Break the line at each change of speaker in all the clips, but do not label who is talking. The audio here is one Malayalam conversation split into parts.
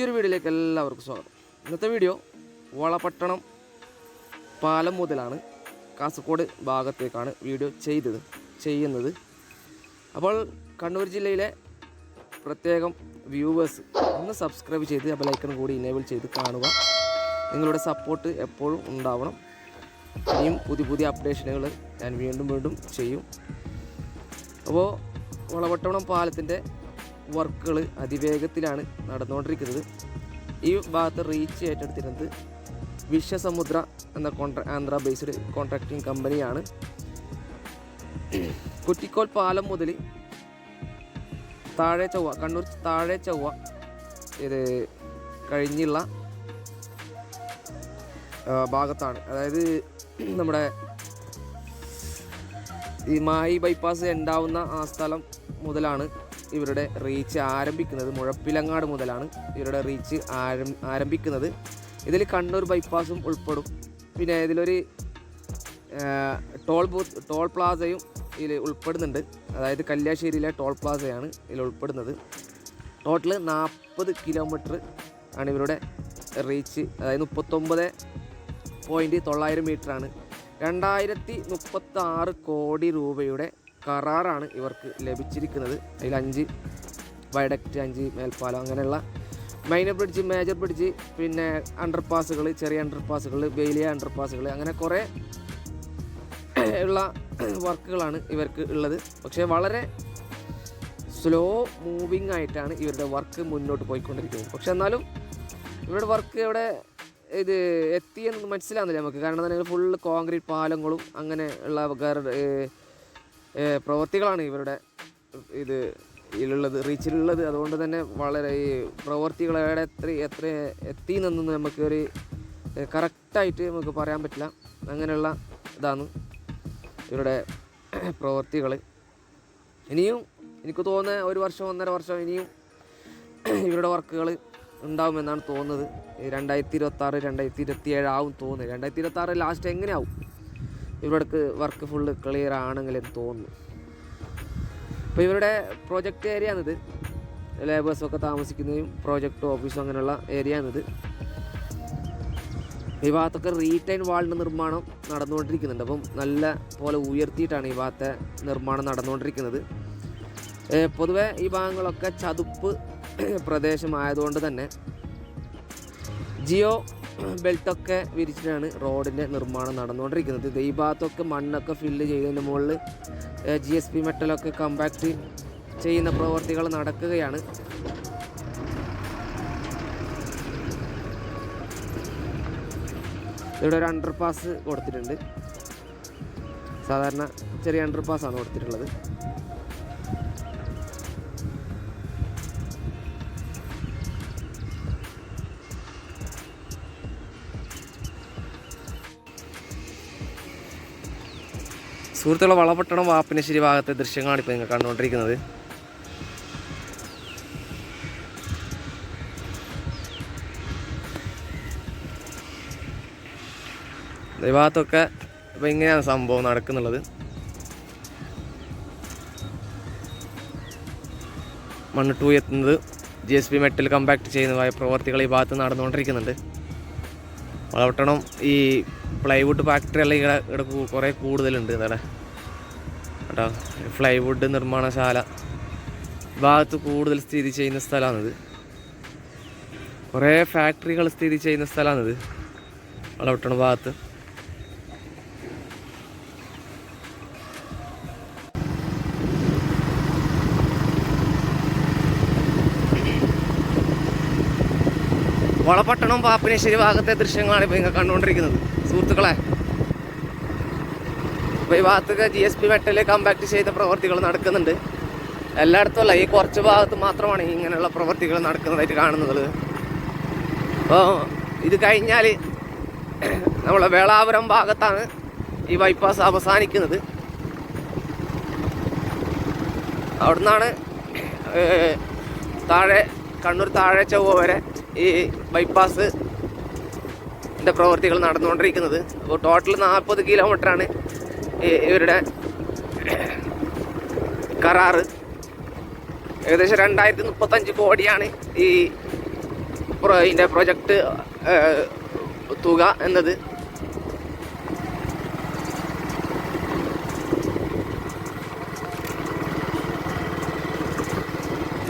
പുതിയൊരു വീഡിയോയിലേക്ക് എല്ലാവർക്കും സ്വാഗതം. ഇന്നത്തെ വീഡിയോ വളപട്ടണം പാലം മുതലാണ്. കാസർഗോഡ് ഭാഗത്തേക്കാണ് വീഡിയോ ചെയ്തത് ചെയ്യുന്നത്. അപ്പോൾ കണ്ണൂർ ജില്ലയിലെ പ്രത്യേകം വ്യൂവേഴ്സ് ഒന്ന് സബ്സ്ക്രൈബ് ചെയ്ത് അപ്പോൾ ബെലൈക്കൺ കൂടി ഇനേബിൾ ചെയ്ത് കാണുക. നിങ്ങളുടെ സപ്പോർട്ട് എപ്പോഴും ഉണ്ടാവണം. ഇനിയും പുതിയ പുതിയ അപ്ഡേഷനുകൾ ഞാൻ വീണ്ടും വീണ്ടും ചെയ്യും. അപ്പോൾ വളപട്ടണം പാലത്തിന്റെ വർക്കുകൾ അതിവേഗത്തിലാണ് നടന്നുകൊണ്ടിരിക്കുന്നത്. ഈ ഭാഗത്ത് റീച്ച് ഏറ്റെടുത്തിരുന്നത് വിശ്വസമുദ്ര എന്ന കോൺട്രാ ആന്ധ്ര ബേസ്ഡ് കോൺട്രാക്ടിങ് കമ്പനിയാണ് കുറ്റിക്കോൽ പാലം മുതൽ താഴെ ചൊവ്വ കണ്ണൂർ താഴെ ചൊവ്വ ഇത് കഴിഞ്ഞുള്ള ഭാഗത്താണ്. അതായത് നമ്മുടെ ഈ മായി ബൈപ്പാസ് ഉണ്ടാവുന്ന ആ സ്ഥലം മുതലാണ് ഇവരുടെ റീച്ച് ആരംഭിക്കുന്നത് മുഴപ്പിലങ്ങാട് മുതലാണ് ഇവരുടെ റീച്ച് ആരം ആരംഭിക്കുന്നത്. ഇതിൽ കണ്ണൂർ ബൈപ്പാസും ഉൾപ്പെടും. പിന്നെ ഇതിലൊരു ടോൾ ബൂത്ത് ടോൾ പ്ലാസയും ഇതിൽ ഉൾപ്പെടുന്നുണ്ട്. അതായത് കല്യാശ്ശേരിയിലെ ടോൾ പ്ലാസയാണ് ഇതിൽ ഉൾപ്പെടുന്നത്. ടോട്ടൽ നാൽപ്പത് കിലോമീറ്റർ ആണ് ഇവരുടെ റീച്ച് അതായത് മുപ്പത്തൊമ്പത് പോയിന്റ് തൊള്ളായിരം മീറ്ററാണ് രണ്ടായിരത്തി മുപ്പത്തി ആറ് കോടി രൂപയുടെ കരാറാണ് ഇവർക്ക് ലഭിച്ചിരിക്കുന്നത്. അതിൽ അഞ്ച് വയഡക്റ്റ് അഞ്ച് മേൽപ്പാലം അങ്ങനെയുള്ള മൈനർ ബ്രിഡ്ജ് മേജർ ബ്രിഡ്ജ് പിന്നെ അണ്ടർപാസുകൾ ചെറിയ അണ്ടർപാസുകൾ വലിയ അണ്ടർപാസുകൾ അങ്ങനെ കുറേ ഉള്ള വർക്കുകളാണ് ഇവർക്ക് ഉള്ളത്. പക്ഷേ വളരെ സ്ലോ മൂവിങ് ആയിട്ടാണ് ഇവരുടെ വർക്ക് മുന്നോട്ട് പോയിക്കൊണ്ടിരിക്കുന്നത്. പക്ഷെ എന്നാലും ഇവരുടെ വർക്ക് ഇവിടെ ഇത് എത്തിയെന്ന് മനസ്സിലാകുന്നില്ല നമുക്ക്. കാരണം തന്നെ ഫുള്ള് കോൺക്രീറ്റ് പാലങ്ങളും അങ്ങനെ ഉള്ള പ്രവൃത്തികളാണ് ഇവരുടെ ഇത് ഇതിലുള്ളത് റീച്ചിലുള്ളത്. അതുകൊണ്ട് തന്നെ വളരെ ഈ പ്രവൃത്തികളേടെ എത്ര എത്ര എത്തി എന്നൊന്നും നമുക്ക് ഒരു കറക്റ്റായിട്ട് നമുക്ക് പറയാൻ പറ്റില്ല. അങ്ങനെയുള്ള ഇതാണ് ഇവരുടെ പ്രവൃത്തികൾ ഇനിയും എനിക്ക് തോന്നുന്ന ഒരു വർഷം ഒന്നര വർഷം ഇനിയും ഇവരുടെ വർക്കുകൾ ഉണ്ടാവുമെന്നാണ് തോന്നുന്നത്. രണ്ടായിരത്തി ഇരുപത്തി ആറ് രണ്ടായിരത്തി ഇരുപത്തി ഏഴ് ആവും തോന്നുന്നത് രണ്ടായിരത്തി ഇരുപത്തി ആറ് ലാസ്റ്റ് എങ്ങനെയാവും? ഇവർക്ക് വർക്ക് ഫുള്ള് ക്ലിയർ ആണെങ്കിൽ എന്ന് തോന്നുന്നു. അപ്പോൾ ഇവരുടെ പ്രോജക്റ്റ് ഏരിയ ആണിത്. ലേബേഴ്സൊക്കെ താമസിക്കുന്നതും പ്രോജക്റ്റ് ഓഫീസും അങ്ങനെയുള്ള ഏരിയ ആണിത്. ഈ ഭാഗത്തൊക്കെ റീറ്റൈൻ വാളിന്റെ നിർമ്മാണം നടന്നുകൊണ്ടിരിക്കുന്നുണ്ട്. അപ്പം നല്ല പോലെ ഉയർത്തിയിട്ടാണ് ഈ ഭാഗത്തെ നിർമ്മാണം നടന്നുകൊണ്ടിരിക്കുന്നത്. പൊതുവെ ഈ ഭാഗങ്ങളൊക്കെ ചതുപ്പ് പ്രദേശമായതുകൊണ്ട് തന്നെ ജിയോ ബെൽറ്റൊക്കെ വിരിച്ചിട്ടാണ് റോഡിന്റെ നിർമ്മാണം നടന്നുകൊണ്ടിരിക്കുന്നത്. ഇത് ഈ ഭാഗത്തൊക്കെ മണ്ണൊക്കെ ഫില്ല് ചെയ്തതിന്റെ മുകളിൽ ജി എസ് പി മെറ്റലൊക്കെ കമ്പാക്ട് ചെയ്യുന്ന പ്രവർത്തികൾ നടക്കുകയാണ്. ഇവിടെ ഒരു അണ്ടർ പാസ് കൊടുത്തിട്ടുണ്ട്. സാധാരണ ചെറിയ അണ്ടർ പാസ്സാണ് കൊടുത്തിട്ടുള്ളത്. സുഹൃത്തുക്കളെ വളപട്ടണം വാപ്പിനശ്ശേരി ഭാഗത്തെ ദൃശ്യങ്ങളാണ് ഇപ്പോൾ നിങ്ങൾ കണ്ടുകൊണ്ടിരിക്കുന്നത്. ഭാഗത്തൊക്കെ ഇപ്പം ഇങ്ങനെയാണ് സംഭവം നടക്കുന്നുള്ളത്. മണ്ണിട്ട് ഉയർത്തുന്നത് G S P metal compact ചെയ്യുന്നതായ പ്രവർത്തികൾ ഈ ഭാഗത്ത് നടന്നുകൊണ്ടിരിക്കുന്നുണ്ട്. വളപട്ടണം ഈ പ്ലൈവുഡ് ഫാക്ടറി എല്ലാം ഇവിടെ ഇവിടെ കുറേ കൂടുതലുണ്ട് ഇവിടെ കേട്ടോ പ്ലൈവുഡ് നിർമ്മാണശാല. ഭാഗത്ത് കൂടുതൽ സ്ഥിതി ചെയ്യുന്ന സ്ഥലമാണിത്. കുറേ ഫാക്ടറികൾ സ്ഥിതി ചെയ്യുന്ന സ്ഥലമാണിത്. വളവട്ടണ ഭാഗത്ത്. വളപട്ടണം പാപ്പിനശ്ശേരി ഭാഗത്തെ ദൃശ്യങ്ങളാണ് ഇപ്പോൾ നിങ്ങൾ കണ്ടുകൊണ്ടിരിക്കുന്നത്. സുഹൃത്തുക്കളെ അപ്പോൾ ഈ ഭാഗത്തൊക്കെ G S P metal compact ചെയ്ത പ്രവർത്തികൾ നടക്കുന്നുണ്ട്. എല്ലായിടത്തും അല്ല ഈ കുറച്ച് ഭാഗത്ത് മാത്രമാണ് ഇങ്ങനെയുള്ള പ്രവർത്തികൾ നടക്കുന്നതായിട്ട് കാണുന്നത്. അപ്പോൾ ഇത് കഴിഞ്ഞാൽ നമ്മളെ വേളാപുരം ഭാഗത്താണ് ഈ ബൈപ്പാസ് അവസാനിക്കുന്നത്. അവിടുന്നാണ് താഴെ കണ്ണൂർ താഴെ ചൊവ്വ വരെ ഈ ബൈപ്പാസ് ന്റെ പ്രവൃത്തികൾ നടന്നുകൊണ്ടിരിക്കുന്നത്. അപ്പോൾ ടോട്ടൽ നാൽപ്പത് കിലോമീറ്ററാണ് ഇവരുടെ കരാറ്. ഏകദേശം രണ്ടായിരത്തി മുപ്പത്തഞ്ച് കോടിയാണ് ഈ പ്രോ- പ്രൊജക്റ്റ് തുക എന്നത്.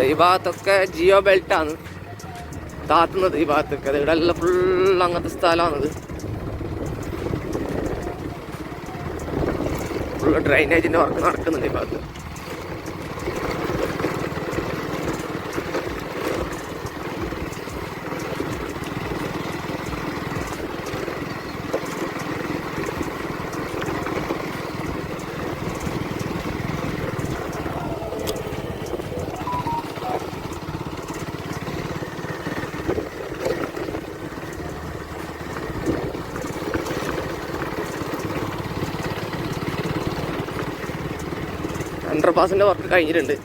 ഈ ഭാഗത്തൊക്കെ ജിയോ ബെൽറ്റാണ്. താത്തുന്നത് ഈ ഭാഗത്തേക്ക് അത് ഇവിടെ എല്ലാം ഫുൾ അങ്ങനത്തെ സ്ഥലമാണത്. ഫുള്ള് ഡ്രൈനേജിന്റെ വർക്ക് നടക്കുന്നുണ്ട് ഈ ഭാഗത്ത്. അണ്ടർ വർക്ക് കഴിഞ്ഞിട്ടുണ്ട്.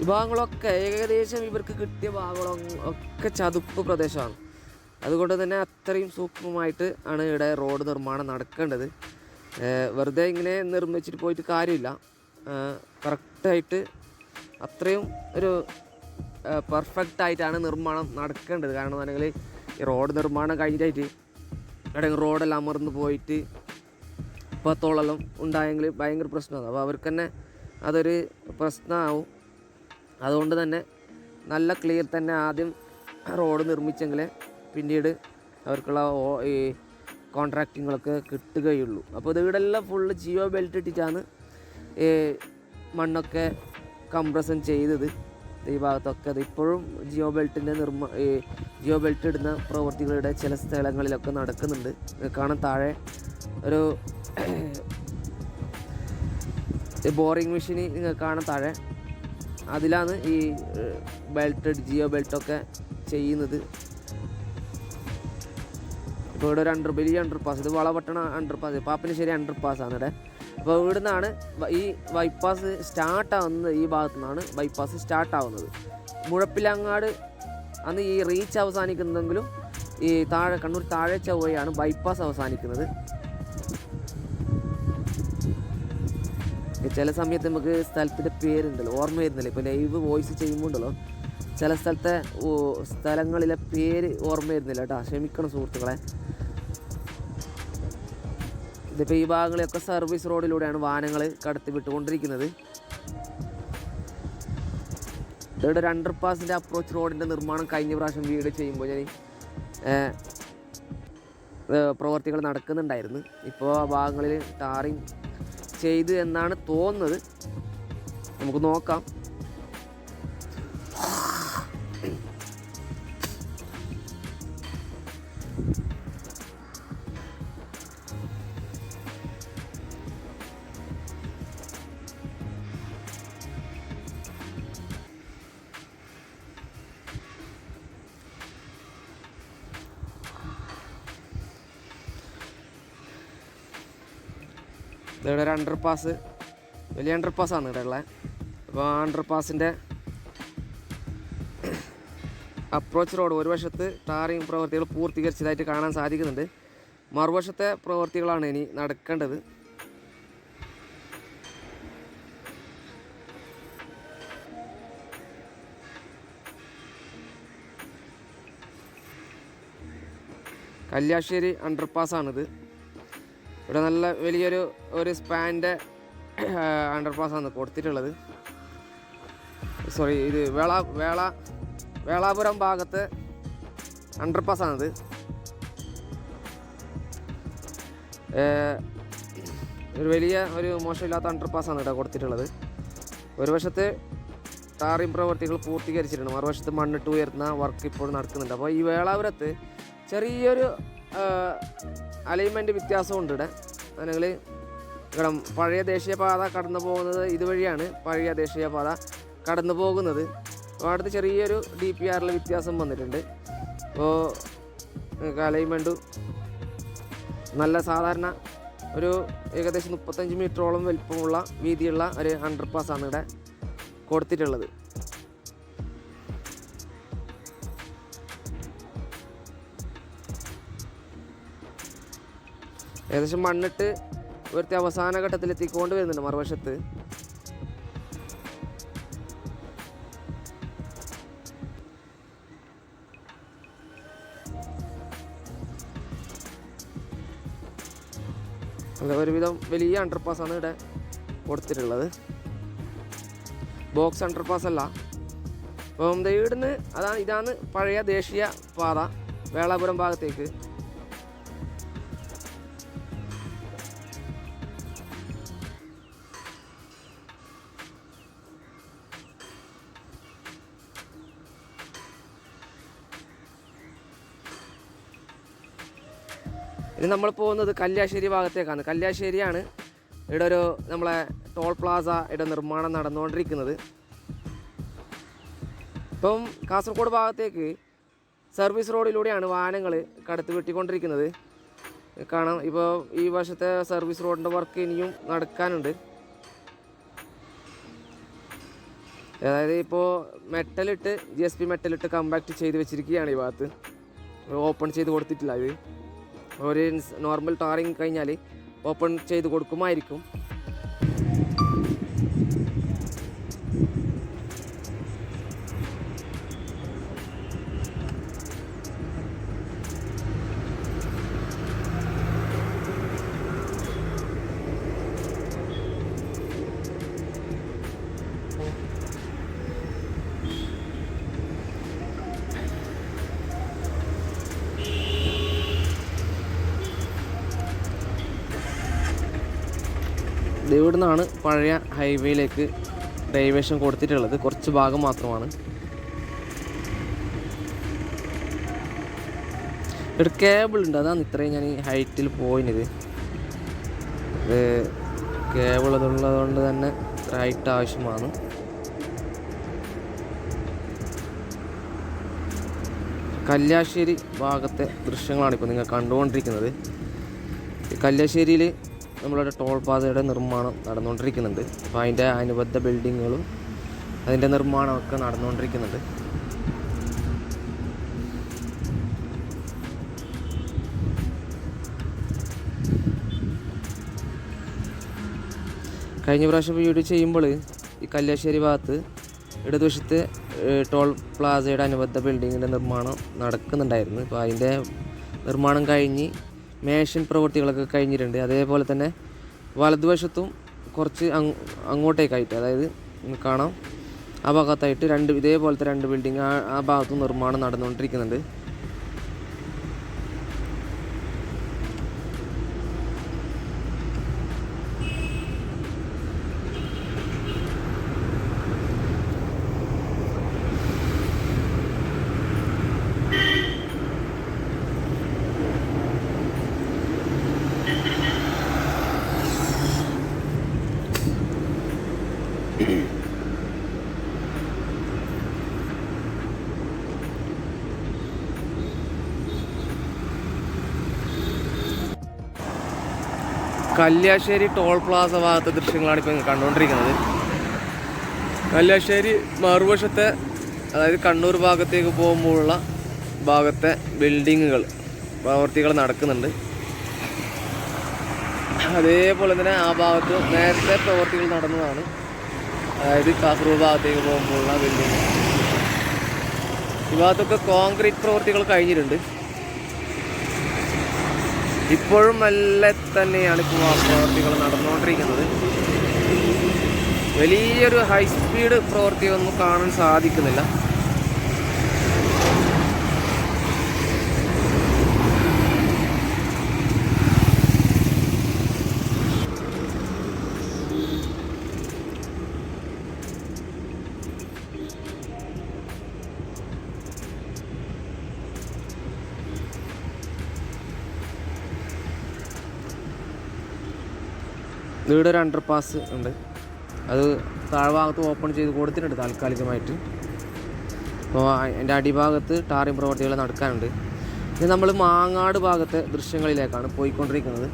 വിഭാഗങ്ങളൊക്കെ ഭാഗങ്ങളൊക്കെ ഏകദേശം ഇവർക്ക് കിട്ടിയ ഭാഗങ്ങളും ഒക്കെ ചതുപ്പ് പ്രദേശമാണ്. അതുകൊണ്ട് തന്നെ അത്രയും സൂക്ഷ്മമായിട്ട് ആണ് ഇവിടെ റോഡ് നിർമ്മാണം നടക്കേണ്ടത്. വെറുതെ ഇങ്ങനെ നിർമ്മിച്ചിട്ട് പോയിട്ട് കാര്യമില്ല. കറക്റ്റായിട്ട് അത്രയും ഒരു പെർഫെക്റ്റ് ആയിട്ടാണ് നിർമ്മാണം നടക്കേണ്ടത്. കാരണം എന്നുണ്ടെങ്കിൽ ഈ റോഡ് നിർമ്മാണം കഴിഞ്ഞിട്ടായിട്ട് എവിടെയെങ്കിലും റോഡെല്ലാം അമർന്ന് പോയിട്ട് ഇപ്പത്തോളം ഉണ്ടായെങ്കിൽ ഭയങ്കര പ്രശ്നമാണ്. അപ്പോൾ അവർക്ക് തന്നെ അതൊരു പ്രശ്നമാവും. അതുകൊണ്ട് തന്നെ നല്ല ക്ലിയർ തന്നെ ആദ്യം റോഡ് നിർമ്മിച്ചെങ്കിലേ പിന്നീട് അവർക്കുള്ള ഈ കോൺട്രാക്റ്റിങ്ങളൊക്കെ കിട്ടുകയുള്ളൂ. അപ്പോൾ ഇത് ഇവിടെല്ലാം ഫുള്ള് ജിയോ ബെൽറ്റ് ഇട്ടിട്ടാണ് മണ്ണൊക്കെ കംപ്രഷൻ ചെയ്തത്. ഈ ഭാഗത്തൊക്കെ അത് ഇപ്പോഴും ജിയോ ബെൽറ്റിന്റെ നിർമ്മ ജിയോ ബെൽറ്റ് ഇടുന്ന പ്രവൃത്തികളുടെ ചില സ്ഥലങ്ങളിലൊക്കെ നടക്കുന്നുണ്ട്. കാണാൻ താഴെ ഒരു ബോറിംഗ് മെഷീൻ നിങ്ങൾ കാണാൻ താഴെ. അതിലാണ് ഈ ബെൽറ്റ് ജിയോ ബെൽറ്റൊക്കെ ചെയ്യുന്നത്. ഇപ്പോൾ ഇവിടെ ഒരു അണ്ടർ വലിയ അണ്ടർ പാസ് ഇത് വളപട്ടണ അണ്ടർ പാസ് ശരി അണ്ടർ ആണ് ഇവിടെ അപ്പോൾ ഇവിടെ നിന്നാണ് ഈ ബൈപ്പാസ് സ്റ്റാർട്ട് ആവുന്നത് ഈ ഭാഗത്തു നിന്നാണ് ബൈപ്പാസ് സ്റ്റാർട്ട് ആവുന്നത്. മുഴപ്പിലങ്ങാട് അന്ന് ഈ റീച്ച് അവസാനിക്കുന്നതെങ്കിലും ഈ താഴെ കണ്ണൂർ താഴെ ചൊവ്വയാണ് ബൈപ്പാസ് അവസാനിക്കുന്നത്. ചില സമയത്ത് നമുക്ക് സ്ഥലത്തിന്റെ പേരുണ്ടല്ലോ ഓർമ്മ വരുന്നില്ല? ഇപ്പോൾ ലൈവ് വോയിസ് ചെയ്യുമ്പോൾ ഉണ്ടല്ലോ. ചില സ്ഥലത്തെ സ്ഥലങ്ങളിലെ പേര് ഓർമ്മ വരുന്നില്ല കേട്ടോ. ക്ഷമിക്കണം സുഹൃത്തുക്കളെ. ഇതിപ്പോൾ ഈ ഭാഗങ്ങളെയൊക്കെ സർവീസ് റോഡിലൂടെയാണ് വാഹനങ്ങൾ കടത്തി വിട്ടുകൊണ്ടിരിക്കുന്നത്. ഇവിടെ ഒരു അണ്ടർ പാസിന്റെ അപ്രോച്ച് റോഡിന്റെ നിർമ്മാണം കഴിഞ്ഞ പ്രാവശ്യം വീട് ചെയ്യുമ്പോൾ ഞാൻ പ്രവർത്തികൾ നടക്കുന്നുണ്ടായിരുന്നു. ഇപ്പോൾ ആ ഭാഗങ്ങളിൽ ടാറിങ് ചെയ്തു എന്നാണ് തോന്നുന്നത്. നമുക്ക് നോക്കാം. ഇവിടെ ഒരു അണ്ടർ പാസ് വലിയ അണ്ടർ പാസ്സാണ് ഇവിടെ ഉള്ളത് അപ്പോൾ ആ അണ്ടർ പാസിന്റെ അപ്രോച്ച് റോഡ് ഒരു വശത്ത് ടാറിങ് പ്രവൃത്തികൾ പൂർത്തീകരിച്ചതായിട്ട് കാണാൻ സാധിക്കുന്നുണ്ട്. മറുവശത്തെ പ്രവൃത്തികളാണ് ഇനി നടക്കേണ്ടത്. കല്യാശ്ശേരി അണ്ടർ പാസ്സാണിത് ഇവിടെ നല്ല വലിയൊരു ഒരു സ്പാന്റെ അണ്ടർ പാസ്സാണ് കൊടുത്തിട്ടുള്ളത്. സോറി ഇത് വേള വേള വേളാപുരം ഭാഗത്ത് അണ്ടർ പാസ്സാണിത് ഏഹ്, ഒരു വലിയ ഒരു മോശമില്ലാത്ത അണ്ടർ പാസ്സാണ് ഇവിടെ കൊടുത്തിട്ടുള്ളത്. ഒരു വശത്ത് ടാറിംഗ് പ്രവർത്തികൾ പൂർത്തീകരിച്ചിട്ടുണ്ട്. മറുവശത്ത് മണ്ണിട്ട് ഉയർത്തുന്ന വർക്ക് ഇപ്പോൾ നടക്കുന്നുണ്ട്. അപ്പോൾ ഈ വേളാപുരത്ത് ചെറിയൊരു അലൈൻമെന്റ് വ്യത്യാസമുണ്ട് ഇവിടെ. അല്ലെങ്കിൽ ഇവിടെ പഴയ ദേശീയപാത കടന്നു പോകുന്നത് ഇതുവഴിയാണ് പഴയ ദേശീയപാത കടന്നു പോകുന്നത്. അപ്പോൾ ചെറിയൊരു ഡി പി ആറിൽ വ്യത്യാസം വന്നിട്ടുണ്ട്. അപ്പോൾ അലൈൻമെന്റു നല്ല സാധാരണ ഒരു ഏകദേശം മുപ്പത്തഞ്ച് മീറ്ററോളം വലിപ്പമുള്ള വീതിയുള്ള ഒരു അണ്ടർ ആണ് ഇവിടെ കൊടുത്തിട്ടുള്ളത്. ഏകദേശം മണ്ണിട്ട് ഇവിടുത്തെ അവസാന ഘട്ടത്തിൽ എത്തിക്കൊണ്ട് വരുന്നുണ്ട് മറുവശത്ത്. അല്ല ഒരുവിധം വലിയ അണ്ടർപാസ്സാണ് ഇവിടെ കൊടുത്തിട്ടുള്ളത്. ബോക്സ് അണ്ടർപാസ് അല്ല. അപ്പം ഇവിടുന്ന് അതാണ് ഇതാണ് പഴയ ദേശീയ പാത വേളാപുരം ഭാഗത്തേക്ക്. ഇനി നമ്മൾ പോകുന്നത് കല്യാശ്ശേരി ഭാഗത്തേക്കാണ്. കല്യാശ്ശേരിയാണ് ഇവിടെ ഒരു നമ്മളെ ടോൾ പ്ലാസ ഇവിടെ നിർമ്മാണം നടന്നുകൊണ്ടിരിക്കുന്നത്. ഇപ്പം കാസർഗോഡ് ഭാഗത്തേക്ക് സർവീസ് റോഡിലൂടെയാണ് വാഹനങ്ങൾ കടത്തി വെട്ടിക്കൊണ്ടിരിക്കുന്നത്. കാണാം ഇപ്പോൾ ഈ വർഷത്തെ സർവീസ് റോഡിന്റെ വർക്ക് ഇനിയും നടക്കാനുണ്ട്. അതായത് ഇപ്പോൾ മെറ്റലിട്ട് ജി എസ് പി മെറ്റലിട്ട് കമ്പാക്ട് ചെയ്ത് വെച്ചിരിക്കുകയാണ് ഈ ഭാഗത്ത്. ഓപ്പൺ ചെയ്ത് കൊടുത്തിട്ടില്ല ഇത്. ഒരു നോർമൽ ടാറിങ് കഴിഞ്ഞാൽ ഓപ്പൺ ചെയ്ത് കൊടുക്കുമായിരിക്കും. ഇത് നിന്നാണ് പഴയ ഹൈവേയിലേക്ക് ഡൈവേഷൻ കൊടുത്തിട്ടുള്ളത്. കുറച്ച് ഭാഗം മാത്രമാണ്. ഇവിടെ കേബിൾ ഉണ്ട്. അതാണ് ഇത്രയും ഞാൻ ഈ ഹൈറ്റിൽ പോയിനത്. ഇത് കേബിൾ ഉള്ളതുകൊണ്ട് തന്നെ റൈറ്റ് ആവശ്യമാണ്. കല്യാശ്ശേരി ഭാഗത്തെ ദൃശ്യങ്ങളാണ് ഇപ്പോൾ നിങ്ങൾ കണ്ടുകൊണ്ടിരിക്കുന്നത്. കല്യാശ്ശേരിയിൽ നമ്മളുടെ ടോൾ പാതയുടെ നിർമ്മാണം നടന്നുകൊണ്ടിരിക്കുന്നുണ്ട്. അപ്പോൾ അതിന്റെ അനുബന്ധ ബിൽഡിങ്ങുകളും അതിന്റെ നിർമ്മാണമൊക്കെ നടന്നുകൊണ്ടിരിക്കുന്നുണ്ട്. കഴിഞ്ഞ പ്രാവശ്യം വീഡിയോ ചെയ്യുമ്പോൾ ഈ കല്യാശ്ശേരി ഭാഗത്ത് ഇടതുവശത്ത് ടോൾ പ്ലാസയുടെ അനുബന്ധ ബിൽഡിങ്ങിന്റെ നിർമ്മാണം നടക്കുന്നുണ്ടായിരുന്നു. അപ്പോൾ അതിന്റെ നിർമ്മാണം കഴിഞ്ഞ് മേഷൻ പ്രവൃത്തികളൊക്കെ കഴിഞ്ഞിട്ടുണ്ട്. അതേപോലെ തന്നെ വലതുവശത്തും കുറച്ച് അങ് അങ്ങോട്ടേക്കായിട്ട് അതായത് കാണാം. ആ ഭാഗത്തായിട്ട് രണ്ട് ഇതേപോലത്തെ രണ്ട് ബിൽഡിങ് ആ ആ ഭാഗത്തും നിർമ്മാണം നടന്നുകൊണ്ടിരിക്കുന്നുണ്ട്. കല്യാശ്ശേരി ടോൾ പ്ലാസ ഭാഗത്തെ ദൃശ്യങ്ങളാണ് ഇപ്പോൾ കണ്ടുകൊണ്ടിരിക്കുന്നത് കല്യാശ്ശേരി മറുവശത്തെ അതായത് കണ്ണൂർ ഭാഗത്തേക്ക് പോകുമ്പോഴുള്ള ഭാഗത്തെ ബിൽഡിങ്ങുകൾ പ്രവർത്തികൾ നടക്കുന്നുണ്ട്. അതേപോലെ തന്നെ ആ ഭാഗത്ത് നേരത്തെ പ്രവർത്തികൾ നടന്നതാണ്. അതായത് കാസർഗോഡ് ഭാഗത്തേക്ക് പോകുമ്പോഴുള്ള ബിൽഡിങ് ഈ ഭാഗത്തൊക്കെ കോൺക്രീറ്റ് പ്രവൃത്തികൾ കഴിഞ്ഞിട്ടുണ്ട്. ഇപ്പോഴും മെല്ലെ തന്നെയാണ് ഇപ്പോൾ ആ പ്രവർത്തികൾ നടന്നുകൊണ്ടിരിക്കുന്നത് വലിയൊരു ഹൈ സ്പീഡ് പ്രവൃത്തിയൊന്നും കാണാൻ സാധിക്കുന്നില്ല. ഇവിടെ ഒരു അണ്ടർ പാസ് ഉണ്ട്. അത് താഴ്ഭാഗത്ത് ഓപ്പൺ ചെയ്ത് കൊടുത്തിട്ടുണ്ട് താൽക്കാലികമായിട്ട്. അപ്പോൾ എന്റെ അടിഭാഗത്ത് ടാറിംഗ് പ്രവർത്തികൾ നടക്കാനുണ്ട്. ഇത് നമ്മൾ മാങ്ങാട് ഭാഗത്തെ ദൃശ്യങ്ങളിലേക്കാണ് പോയിക്കൊണ്ടിരിക്കുന്നത്.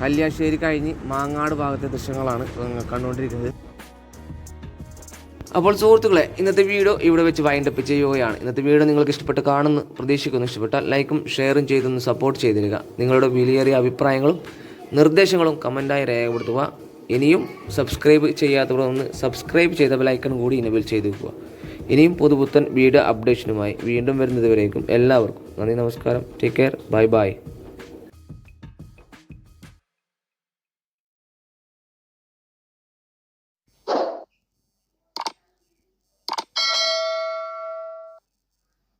കല്യാശ്ശേരി കഴിഞ്ഞ് മാങ്ങാട് ഭാഗത്തെ ദൃശ്യങ്ങളാണ് കണ്ടുകൊണ്ടിരിക്കുന്നത്. അപ്പോൾ സുഹൃത്തുക്കളെ ഇന്നത്തെ വീഡിയോ ഇവിടെ വെച്ച് വൈൻഡ് അപ്പ് ചെയ്യുകയാണ്. ഇന്നത്തെ വീഡിയോ നിങ്ങൾക്ക് ഇഷ്ടപ്പെട്ട് കാണുന്നു പ്രതീക്ഷിക്കുന്നു. ഇഷ്ടപ്പെട്ടാൽ ലൈക്കും ഷെയറും ചെയ്തൊന്ന് സപ്പോർട്ട് ചെയ്തിരിക നിങ്ങളുടെ വിലയേറിയ അഭിപ്രായങ്ങളും നിർദ്ദേശങ്ങളും കമന്റായി രേഖപ്പെടുത്തുക. ഇനിയും സബ്സ്ക്രൈബ് ചെയ്യാത്തവർ ഒന്ന് സബ്സ്ക്രൈബ് ചെയ്ത ബെലൈക്കൺ കൂടി ഇനബിൾ ചെയ്ത് വെക്കുക. ഇനിയും പുതുപുത്തൻ വീഡിയോ അപ്ഡേഷനുമായി വീണ്ടും വരുന്നതുവരേക്കും എല്ലാവർക്കും. നന്ദി നമസ്കാരം. Take care bye bye